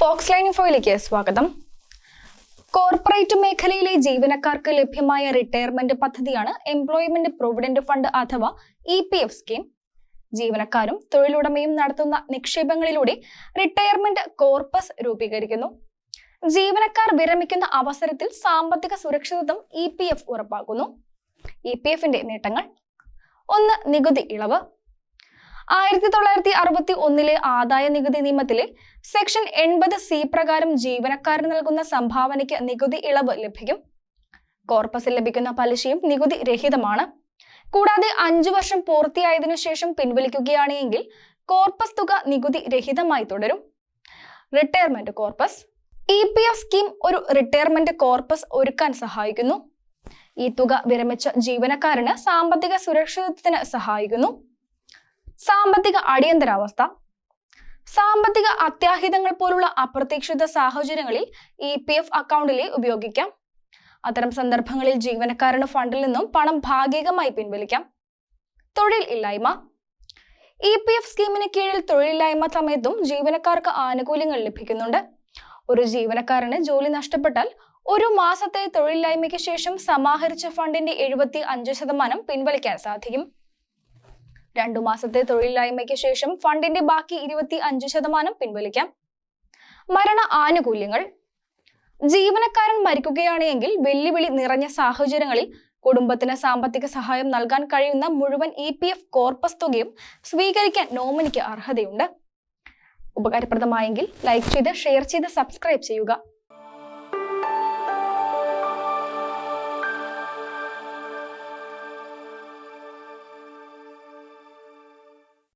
Fox line ഇൻഫോയിലേക്ക് സ്വാഗതം. Corporate മേഖലയിലെ ജീവനക്കാർക്ക് ലഭ്യമായ റിട്ടയർമെന്റ് പദ്ധതിയാണ് എംപ്ലോയ്മെന്റ് പ്രൊവിഡന്റ് ഫണ്ട് അഥവാ ഇ പി എഫ് സ്കീം ജീവനക്കാരും തൊഴിലുടമയും നടത്തുന്ന നിക്ഷേപങ്ങളിലൂടെ റിട്ടയർമെന്റ് കോർപ്പസ് രൂപീകരിക്കുന്നു. ജീവനക്കാർ വിരമിക്കുന്ന അവസരത്തിൽ സാമ്പത്തിക സുരക്ഷിതത്വം ഇ പി എഫ് ഉറപ്പാക്കുന്നു. ഇ പി എഫിന്റെ നേട്ടങ്ങൾ. ഒന്ന് നികുതി ഇളവ്. ആയിരത്തി തൊള്ളായിരത്തി അറുപത്തി ഒന്നിലെ ആദായ നികുതി നിയമത്തിലെ സെക്ഷൻ എൺപത് സി പ്രകാരം ജീവനക്കാരൻ നൽകുന്ന സംഭാവനയ്ക്ക് നികുതി ഇളവ് ലഭിക്കും. കോർപ്പസിൽ ലഭിക്കുന്ന പലിശയും നികുതി രഹിതമാണ്. കൂടാതെ അഞ്ചു വർഷം പൂർത്തിയായതിനു ശേഷം പിൻവലിക്കുകയാണെങ്കിൽ കോർപ്പസ് തുക നികുതി രഹിതമായി തുടരും. Retirement corpus. E P F scheme ഒരു റിട്ടയർമെന്റ് കോർപ്പസ് ഒരുക്കാൻ സഹായിക്കുന്നു. ഈ തുക വിരമിച്ച ജീവനക്കാരന് സാമ്പത്തിക സുരക്ഷിതത്വത്തിന് സഹായിക്കുന്നു. സാമ്പത്തിക അടിയന്തരാവസ്ഥ സാമ്പത്തിക അത്യാഹിതങ്ങൾ പോലുള്ള അപ്രതീക്ഷിത സാഹചര്യങ്ങളിൽ ഇ പി എഫ് അക്കൗണ്ടിലെ ഉപയോഗിക്കാം. അത്തരം സന്ദർഭങ്ങളിൽ ജീവനക്കാരന് ഫണ്ടിൽ നിന്നും പണം ഭാഗികമായി പിൻവലിക്കാം. തൊഴിൽ ഇല്ലായ്മ. ഇ പി എഫ് സ്കീമിന് കീഴിൽ തൊഴിലില്ലായ്മ സമയത്തും ജീവനക്കാർക്ക് ആനുകൂല്യങ്ങൾ ലഭിക്കുന്നുണ്ട്. ഒരു ജീവനക്കാരന് ജോലി നഷ്ടപ്പെട്ടാൽ ഒരു മാസത്തെ തൊഴിലില്ലായ്മയ്ക്ക് ശേഷം സമാഹരിച്ച ഫണ്ടിന്റെ എഴുപത്തി അഞ്ച് ശതമാനം പിൻവലിക്കാൻ സാധിക്കും. രണ്ടു മാസത്തെ തൊഴിലില്ലായ്മയ്ക്ക് ശേഷം ഫണ്ടിന്റെ ബാക്കി ഇരുപത്തി അഞ്ച് ശതമാനം പിൻവലിക്കാം. മരണ ആനുകൂല്യങ്ങൾ. ജീവനക്കാരൻ മരിക്കുകയാണെങ്കിൽ വെല്ലുവിളി നിറഞ്ഞ സാഹചര്യങ്ങളിൽ കുടുംബത്തിന് സാമ്പത്തിക സഹായം നൽകാൻ കഴിയുന്ന മുഴുവൻ ഇ പി എഫ് കോർപ്പസ് തുകയും സ്വീകരിക്കാൻ നോമിനിക്ക് അർഹതയുണ്ട്. ഉപകാരപ്രദമായെങ്കിൽ ലൈക്ക് ചെയ്ത് ഷെയർ ചെയ്ത് സബ്സ്ക്രൈബ് ചെയ്യുക.